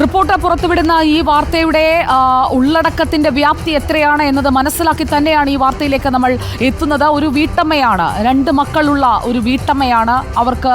Reporter പുറത്തുവിടുന്ന ഈ വാർത്തയുടെ ഉള്ളടക്കത്തിന്റെ വ്യാപ്തി എത്രയാണ് എന്നത് മനസ്സിലാക്കി തന്നെയാണ് ഈ വാർത്തയിലേക്ക് നമ്മൾ എത്തുന്നത്. ഒരു വീട്ടമ്മയാണ് രണ്ട് മക്കളുള്ള ഒരു വീട്ടമ്മയാണ്. അവർക്ക്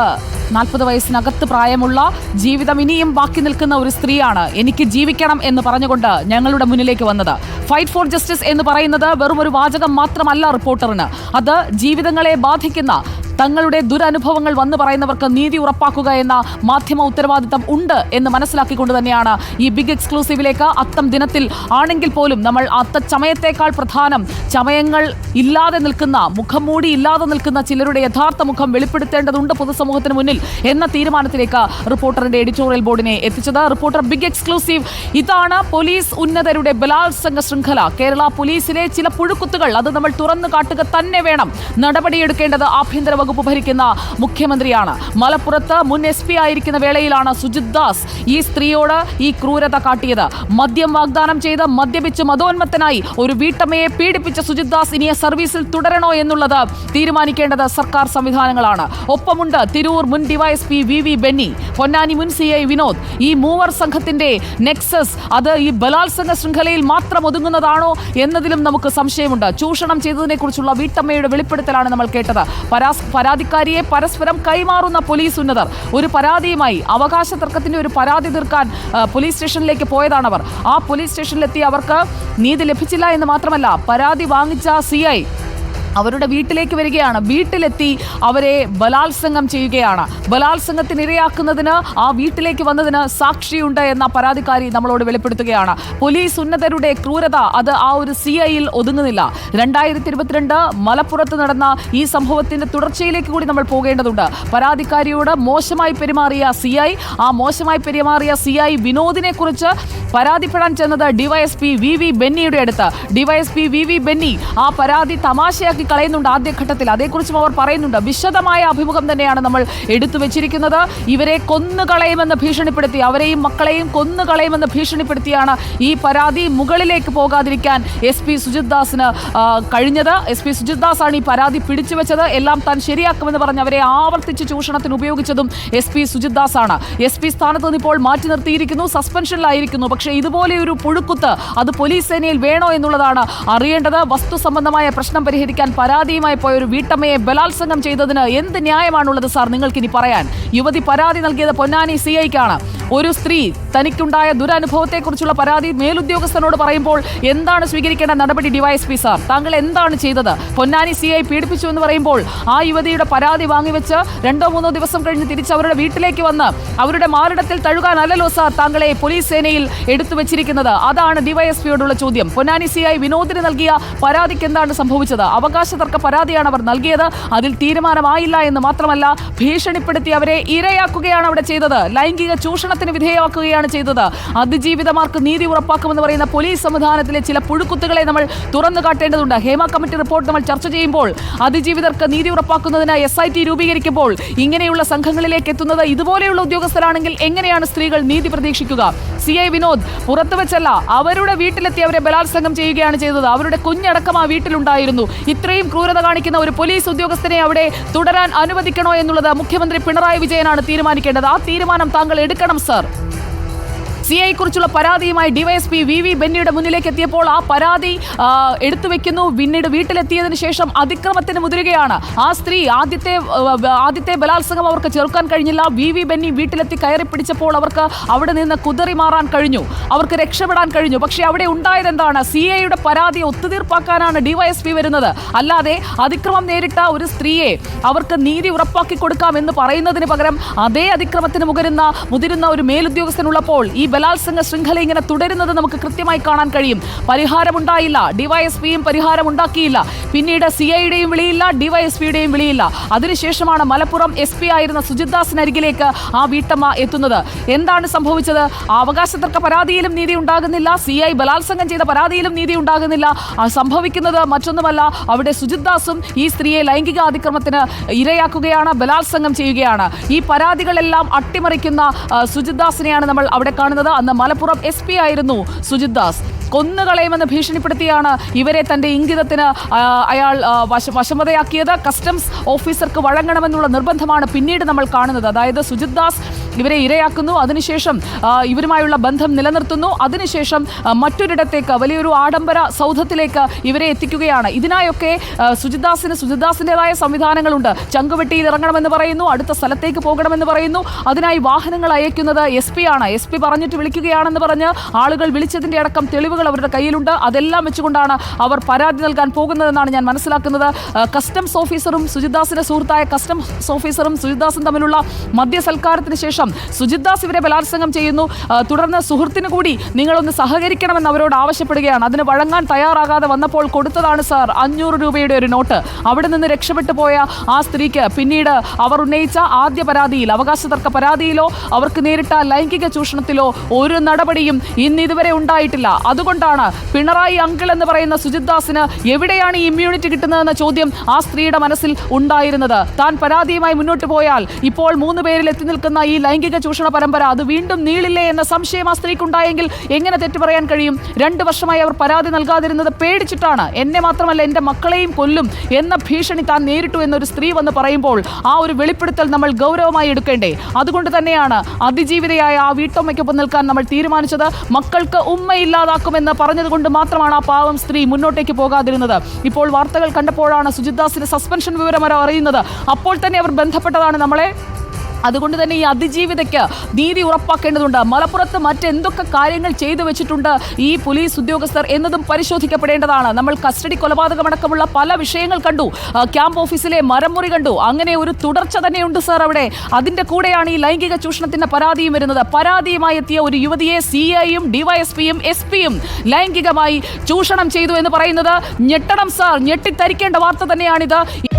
നാൽപ്പത് വയസ്സിനകത്ത് പ്രായമുള്ള ജീവിതം ഇനിയും ബാക്കി നിൽക്കുന്ന ഒരു സ്ത്രീയാണ്. എനിക്ക് ജീവിക്കണം എന്ന് പറഞ്ഞുകൊണ്ട് ഞങ്ങളുടെ മുന്നിലേക്ക് വന്നത്. ഫൈറ്റ് ഫോർ ജസ്റ്റിസ് എന്ന് പറയുന്നത് വെറും ഒരു വാചകം മാത്രമല്ല റിപ്പോർട്ടറിന്. അത് ജീവിതങ്ങളെ ബാധിക്കുന്ന തങ്ങളുടെ ദുരനുഭവങ്ങൾ വന്നു പറയുന്നവർക്ക് നീതി ഉറപ്പാക്കുക എന്ന മാധ്യമ ഉത്തരവാദിത്തം ഉണ്ട് എന്ന് മനസ്സിലാക്കിക്കൊണ്ട് തന്നെയാണ് ഈ ബിഗ് എക്സ്ക്ലൂസീവിലേക്ക് അത്തം ദിനത്തിൽ ആണെങ്കിൽ പോലും നമ്മൾ അത്ത ചമയത്തേക്കാൾ പ്രധാനം ചമയങ്ങൾ ഇല്ലാതെ നിൽക്കുന്ന മുഖം മൂടി ഇല്ലാതെ നിൽക്കുന്ന ചിലരുടെ യഥാർത്ഥ മുഖം വെളിപ്പെടുത്തേണ്ടതുണ്ട് പൊതുസമൂഹത്തിന് മുന്നിൽ എന്ന തീരുമാനത്തിലേക്ക് റിപ്പോർട്ടറിന്റെ എഡിറ്റോറിയൽ ബോർഡിനെ എത്തിച്ചത്. റിപ്പോർട്ടർ ബിഗ് എക്സ്ക്ലൂസീവ് ഇതാണ് പോലീസ് ഉന്നതരുടെ ബലാത്സംഗ ശൃംഖല. കേരള പോലീസിലെ ചില പുഴുക്കുത്തുകൾ അത് നമ്മൾ തുറന്നു കാട്ടുക തന്നെ വേണം. നടപടിയെടുക്കേണ്ടത് ആഭ്യന്തര വകുപ്പ് ഭരിക്കുന്ന മുഖ്യമന്ത്രിയാണ്. മലപ്പുറത്ത് മുൻ എസ് പി ആയിരിക്കുന്ന വേളയിലാണ് സുജിത് ദാസ് ഈ സ്ത്രീയോട് ഈ ക്രൂരത കാട്ടിയത്. മദ്യം വാഗ്ദാനം ചെയ്ത് മദ്യപിച്ച് മതോന്മത്തനായി ഒരു വീട്ടമ്മയെ പീഡിപ്പിച്ച സുജിത് ദാസ് ഇനിയെ സർവീസിൽ തുടരണോ എന്നുള്ളത് തീരുമാനിക്കേണ്ടത് സർക്കാർ സംവിധാനങ്ങളാണ്. ഒപ്പമുണ്ട് തിരൂർ മുൻ DYSP V V Benny Ponnani മുൻ സി ഐ വിനോദ്. ഈ മൂവർ സംഘത്തിന്റെ നെക്സസ് അത് ഈ ബലാത്സംഗ ശൃംഖലയിൽ മാത്രം ഒതുങ്ങുന്നതാണോ എന്നതിലും നമുക്ക് സംശയമുണ്ട്. ചൂഷണം ചെയ്തതിനെക്കുറിച്ചുള്ള വീട്ടമ്മയുടെ വെളിപ്പെടുത്തലാണ് നമ്മൾ കേട്ടത്. പരാസ് പരാതിക്കാരിയെ പരസ്പരം കൈമാറുന്ന പോലീസ് ഉന്നതർ. ഒരു പരാതിയുമായി അവകാശ തർക്കത്തിന്റെ ഒരു പരാതി തീർക്കാൻ പോലീസ് സ്റ്റേഷനിലേക്ക് പോയതാണവർ. ആ പോലീസ് സ്റ്റേഷനിലെത്തി അവർക്ക് നീതി ലഭിച്ചില്ല എന്ന് മാത്രമല്ല പരാതി വാങ്ങിച്ച സി അവരുടെ വീട്ടിലേക്ക് വരികയാണ്. വീട്ടിലെത്തി അവരെ ബലാത്സംഗം ചെയ്യുകയാണ്. ബലാത്സംഗത്തിന് ഇരയാക്കുന്നതിന് ആ വീട്ടിലേക്ക് വന്നതിന് സാക്ഷിയുണ്ട് എന്ന പരാതിക്കാരി നമ്മളോട് വെളിപ്പെടുത്തുകയാണ്. പോലീസ് ഉന്നതരുടെ ക്രൂരത അത് ആ ഒരു സി ഐയിൽ ഒതുങ്ങുന്നില്ല. രണ്ടായിരത്തി ഇരുപത്തിരണ്ട് മലപ്പുറത്ത് നടന്ന ഈ സംഭവത്തിന്റെ തുടർച്ചയിലേക്ക് കൂടി നമ്മൾ പോകേണ്ടതുണ്ട്. പരാതിക്കാരിയോട് മോശമായി പെരുമാറിയ സി ഐ ആ മോശമായി പെരുമാറിയ സി ഐ വിനോദിനെ കുറിച്ച് പരാതിപ്പെടാൻ ചെന്നത് ഡിവൈഎസ്പി വി വി ബെന്നിയുടെ അടുത്ത്. ഡിവൈഎസ്പി വി വി ബെന്നി ആ പരാതി തമാശയാക്കി കളയുന്നുണ്ട് ആദ്യഘട്ടത്തിൽ. അതേക്കുറിച്ചും അവർ പറയുന്നുണ്ട്. വിശദമായ അഭിമുഖം തന്നെയാണ് നമ്മൾ എടുത്തു വെച്ചിരിക്കുന്നത്. ഇവരെ കൊന്നുകളയുമെന്ന് ഭീഷണിപ്പെടുത്തി അവരെയും മക്കളെയും കൊന്നുകളയുമെന്ന് ഭീഷണിപ്പെടുത്തിയാണ് ഈ പരാതി മുകളിലേക്ക് പോകാതിരിക്കാൻ എസ് പി സുജിത് ദാസിന് കഴിഞ്ഞത്. എസ് പി സുജിത് ഈ പരാതി പിടിച്ചുവെച്ചത് എല്ലാം താൻ ശരിയാക്കുമെന്ന് പറഞ്ഞ് അവരെ ആവർത്തിച്ച് ചൂഷണത്തിന് ഉപയോഗിച്ചതും എസ് പി സുജിത് ദാസ് ആണ് എസ് പി സ്ഥാനത്ത് നിന്ന് ഇപ്പോൾ മാറ്റി നിർത്തിയിരിക്കുന്നു. സസ്പെൻഷനിലായിരിക്കുന്നു. പക്ഷേ ഇതുപോലെ ഒരു പുഴുക്കുത്ത് അത് പോലീസ് സേനയിൽ വേണോ എന്നുള്ളതാണ് അറിയേണ്ടത്. വസ്തു സംബന്ധമായ പ്രശ്നം പരിഹരിക്കാൻ പരാതിയുമായി പോയ ഒരു വീട്ടമ്മയെ ബലാത്സംഗം ചെയ്തതിന് എന്ത് ന്യായമാണുള്ളത് സാർ നിങ്ങൾക്കിനി പറയാൻ? യുവതി പരാതി നൽകിയത് പൊന്നാനി സി ഐക്കാണ് ഒരു സ്ത്രീ തനിക്കുണ്ടായ ദുരനുഭവത്തെക്കുറിച്ചുള്ള പരാതി മേലുദ്യോഗസ്ഥനോട് പറയുമ്പോൾ എന്താണ് സ്വീകരിക്കേണ്ട നടപടി ഡിവൈഎസ്പി സാർ? താങ്കൾ എന്താണ് ചെയ്തത്? പൊന്നാനി സി ഐ പീഡിപ്പിച്ചു എന്ന് പറയുമ്പോൾ ആ യുവതിയുടെ പരാതി വാങ്ങിവെച്ച് രണ്ടോ മൂന്നോ ദിവസം കഴിഞ്ഞ് തിരിച്ച് അവരുടെ വീട്ടിലേക്ക് വന്ന് അവരുടെ മാറിടത്തിൽ തഴുകാനല്ലല്ലോ സാർ. താങ്കളെ പോലീസ് സേനയിൽ എടുത്തു വെച്ചിരിക്കുന്നത്. അതാണ് ഡിവൈഎസ്പിയോടുള്ള ചോദ്യം. പൊന്നാനി സി ഐ വിനോദിന് നൽകിയ പരാതിക്ക് എന്താണ് സംഭവിച്ചത്? അവകാശ തർക്ക പരാതിയാണ് അവർ നൽകിയത്. അതിൽ തീരുമാനമായില്ല എന്ന് മാത്രമല്ല ഭീഷണിപ്പെടുത്തി അവരെ ഇരയാക്കുകയാണ് അവിടെ ചെയ്തത്. ലൈംഗിക ചൂഷണത്തിന് വിധേയമാക്കുകയാണ് ചെയ്തത്. അതിജീവിതമാർക്ക് നീതി ഉറപ്പാക്കുമെന്ന് പറയുന്ന പോലീസ് സംവിധാനത്തിലെ ചില പുഴുക്കുത്തുകളെ നമ്മൾ തുറന്നു കാട്ടേണ്ടതുണ്ട്. ഹേമ കമ്മിറ്റി റിപ്പോർട്ട് നമ്മൾ ചർച്ച ചെയ്യുമ്പോൾ അതിജീവിതർക്ക് നീതി ഉറപ്പാക്കുന്നതിന് എസ് ഐ ടി രൂപീകരിക്കുമ്പോൾ ഇങ്ങനെയുള്ള സംഘങ്ങളിലേക്ക് എത്തുന്നത് ഇതുപോലെയുള്ള ഉദ്യോഗസ്ഥരാണെങ്കിൽ എങ്ങനെയാണ് സ്ത്രീകൾ നീതി പ്രതീക്ഷിക്കുക? സി ഐ വിനോദ് പുറത്തു വെച്ചല്ല അവരുടെ വീട്ടിലെത്തി അവരെ ബലാത്സംഗം ചെയ്യുകയാണ് ചെയ്തത്. അവരുടെ കുഞ്ഞടക്കം ആ വീട്ടിലുണ്ടായിരുന്നു. ഇത്രയും ക്രൂരത കാണിക്കുന്ന ഒരു പോലീസ് ഉദ്യോഗസ്ഥനെ അവിടെ തുടരാൻ അനുവദിക്കണോ എന്നുള്ളത് മുഖ്യമന്ത്രി പിണറായി വിജയനാണ് തീരുമാനിക്കേണ്ടത്. ആ തീരുമാനം താങ്കൾ എടുക്കണം സർ. സി ഐ കുറിച്ചുള്ള പരാതിയുമായി ഡിവൈഎസ്പി വി വി ബെന്നിയുടെ മുന്നിലേക്ക് എത്തിയപ്പോൾ ആ പരാതി ആ, എടുത്തു വെക്കുന്നു. പിന്നീട് വീട്ടിലെത്തിയതിന് ശേഷം അതിക്രമത്തിന് മുതിരുകയാണ്. ആ സ്ത്രീ ആദ്യത്തെ ആദ്യത്തെ ബലാത്സംഗം അവർക്ക് ചെറുക്കാൻ കഴിഞ്ഞില്ല. വി വി ബെന്നി വീട്ടിലെത്തി കയറി പിടിച്ചപ്പോൾ അവർക്ക് അവിടെ നിന്ന് കുതറി മാറാൻ കഴിഞ്ഞു. അവർക്ക് രക്ഷപ്പെടാൻ കഴിഞ്ഞു. പക്ഷേ അവിടെ ഉണ്ടായത് എന്താണ്? സി ഐയുടെ പരാതി ഒത്തുതീർപ്പാക്കാനാണ് ഡിവൈഎസ്പി വരുന്നത്. അല്ലാതെ അതിക്രമം നേരിട്ട ഒരു സ്ത്രീയെ അവർക്ക് നീതി ഉറപ്പാക്കി കൊടുക്കാം എന്ന് പറയുന്നതിന് പകരം അതേ അതിക്രമത്തിന് മുകരുന്ന മുതിരുന്ന ഒരു മേലുദ്യോഗസ്ഥനുള്ളപ്പോൾ ഈ ബലാത്സംഗ ശൃംഖല ഇങ്ങനെ തുടരുന്നത് നമുക്ക് കൃത്യമായി കാണാൻ കഴിയും. പരിഹാരമുണ്ടായില്ല. ഡിവൈഎസ്പിയും പരിഹാരമുണ്ടാക്കിയില്ല. പിന്നീട് സി ഐയുടെയും വിളിയില്ല ഡിവൈഎസ്പിയുടെയും വിളിയില്ല. അതിനുശേഷമാണ് മലപ്പുറം എസ് പി ആയിരുന്ന സുജിത്ദാസിനരികിലേക്ക് ആ വീട്ടമ്മ എത്തുന്നത്. എന്താണ് സംഭവിച്ചത്? അവകാശ തർക്ക പരാതിയിലും നീതി ഉണ്ടാകുന്നില്ല. സി ഐ ബലാത്സംഗം ചെയ്ത പരാതിയിലും നീതി ഉണ്ടാകുന്നില്ല. സംഭവിക്കുന്നത് മറ്റൊന്നുമല്ല. അവിടെ സുജിത്ദാസും ഈ സ്ത്രീയെ ലൈംഗിക അതിക്രമത്തിന് ഇരയാക്കുകയാണ് ബലാത്സംഗം ചെയ്യുകയാണ്. ഈ പരാതികളെല്ലാം അട്ടിമറിക്കുന്ന സുജിത്ദാസിനെയാണ് നമ്മൾ അവിടെ കാണുന്നത്. അന്ന് മലപ്പുറം എസ് പി ആയിരുന്നു സുജിത് ദാസ്. കൊന്നുകളയുമെന്ന് ഭീഷണിപ്പെടുത്തിയാണ് ഇവരെ തന്റെ ഇംഗിതത്തിന് അയാൾ വശമതയാക്കിയത്. കസ്റ്റംസ് ഓഫീസർക്ക് വഴങ്ങണമെന്നുള്ള നിർബന്ധമാണ് പിന്നീട് നമ്മൾ കാണുന്നത്. അതായത് സുജിത് ദാസ് ഇവരെ ഇരയാക്കുന്നു. അതിനുശേഷം ഇവരുമായുള്ള ബന്ധം നിലനിർത്തുന്നു. അതിനുശേഷം മറ്റൊരിടത്തേക്ക് വലിയൊരു ആഡംബര സൗധത്തിലേക്ക് ഇവരെ എത്തിക്കുകയാണ്. ഇതിനായൊക്കെ സുജിദാസിന് സുജിദാസിന്റെതായ സംവിധാനങ്ങളുണ്ട്. ചങ്കുവെട്ടിയിൽ ഇറങ്ങണമെന്ന് പറയുന്നു അടുത്ത സ്ഥലത്തേക്ക് പോകണമെന്ന് പറയുന്നു. അതിനായി വാഹനങ്ങൾ അയക്കുന്നത് എസ് പി ആണ്. എസ് പി പറഞ്ഞിട്ട് വിളിക്കുകയാണെന്ന് പറഞ്ഞ് ആളുകൾ വിളിച്ചതിന്റെ അടക്കം തെളിവുകൾ അവരുടെ കയ്യിലുണ്ട്. അതെല്ലാം വെച്ചുകൊണ്ടാണ് അവർ പരാതി നൽകാൻ പോകുന്നതെന്നാണ് ഞാൻ മനസ്സിലാക്കുന്നത്. കസ്റ്റംസ് ഓഫീസറും സുജിദാസിന്റെ സുഹൃത്തായ കസ്റ്റംസ് ഓഫീസറും സുജിദാസും തമ്മിലുള്ള മദ്യസൽക്കാരത്തിന് ശേഷം സുജിദാസ് ഇവരെ ബലാത്സംഗം ചെയ്യുന്നു. തുടർന്ന് സുഹൃത്തിന് കൂടി നിങ്ങളൊന്ന് സഹകരിക്കണമെന്ന് അവരോട് ആവശ്യപ്പെടുകയാണ്. അതിന് വഴങ്ങാൻ തയ്യാറാകാതെ വന്നപ്പോൾ കൊടുത്തതാണ് സാർ അഞ്ഞൂറ് രൂപയുടെ ഒരു നോട്ട്. അവിടെ നിന്ന് രക്ഷപ്പെട്ടു പോയ ആ സ്ത്രീക്ക് പിന്നീട് അവർ ഉന്നയിച്ച ആദ്യ പരാതിയിൽ അവകാശ തർക്ക പരാതിയിലോ അവർക്ക് നേരിട്ട ലൈംഗിക ചൂഷണത്തിലോ ഒരു നടപടിയും ഇന്ന് ഇതുവരെ ഉണ്ടായിട്ടില്ല. അതുകൊണ്ടാണ് പിണറായി അങ്കിൾ എന്ന് പറയുന്ന സുജിത് ദാസിന് എവിടെയാണ് ഈ ഇമ്മ്യൂണിറ്റി കിട്ടുന്നതെന്ന ചോദ്യം ആ സ്ത്രീയുടെ മനസ്സിൽ ഉണ്ടായിരുന്നത്. താൻ പരാതിയുമായി മുന്നോട്ട് പോയാൽ ഇപ്പോൾ മൂന്ന് പേരിൽ എത്തി നിൽക്കുന്ന ഈ ലൈംഗിക ചൂഷണ പരമ്പര അത് വീണ്ടും നീളില്ലേ എന്ന സംശയം ആ സ്ത്രീക്കുണ്ടായെങ്കിൽ എങ്ങനെ തെറ്റു പറയാൻ കഴിയും? രണ്ട് വർഷമായി അവർ പരാതി നൽകാതിരുന്നത് പേടിച്ചിട്ടാണ്. എന്നെ മാത്രമല്ല എന്റെ മക്കളെയും കൊല്ലും എന്ന ഭീഷണി താൻ നേരിട്ടു എന്നൊരു സ്ത്രീ വന്ന് പറയുമ്പോൾ ആ ഒരു വെളിപ്പെടുത്തൽ നമ്മൾ ഗൗരവമായി എടുക്കേണ്ടേ? അതുകൊണ്ട് തന്നെയാണ് അതിജീവിതയായ ആ വീട്ടമ്മയ്ക്കൊപ്പം നിൽക്കാൻ നമ്മൾ തീരുമാനിച്ചത്. മക്കൾക്ക് ഉമ്മയില്ലാതാക്കുമെന്ന് പറഞ്ഞതുകൊണ്ട് മാത്രമാണ് ആ പാവം സ്ത്രീ മുന്നോട്ടേക്ക് പോകാതിരുന്നത്. ഇപ്പോൾ വാർത്തകൾ കണ്ടപ്പോഴാണ് സുജിത് ദാസിന്റെ സസ്പെൻഷൻ വിവരം അറിയുന്നത്. അപ്പോൾ തന്നെ അവർ ബന്ധപ്പെട്ടതാണ് നമ്മളെ അതുകൊണ്ട് തന്നെ ഈ അതിജീവിതയ്ക്ക് നീതി ഉറപ്പാക്കേണ്ടതുണ്ട്. മലപ്പുറത്ത് മറ്റെന്തൊക്കെ കാര്യങ്ങൾ ചെയ്തു വെച്ചിട്ടുണ്ട് ഈ പോലീസ് ഉദ്യോഗസ്ഥർ എന്നതും പരിശോധിക്കപ്പെടേണ്ടതാണ്. നമ്മൾ കസ്റ്റഡി കൊലപാതകമടക്കമുള്ള പല വിഷയങ്ങൾ കണ്ടു. ക്യാമ്പ് ഓഫീസിലെ മരമുറി കണ്ടു. അങ്ങനെ ഒരു തുടർച്ച തന്നെയുണ്ട് സാർ അവിടെ. അതിന്റെ കൂടെയാണ് ഈ ലൈംഗിക ചൂഷണത്തിന്റെ പരാതിയും വരുന്നത്. പരാതിയുമായി എത്തിയ ഒരു യുവതിയെ സി ഐയും ഡിവൈഎസ്പിയും എസ് പിയും ലൈംഗികമായി ചൂഷണം ചെയ്തു എന്ന് പറയുന്നത് ഞെട്ടണം സാർ. ഞെട്ടിത്തരിക്കേണ്ട വാർത്ത തന്നെയാണിത്.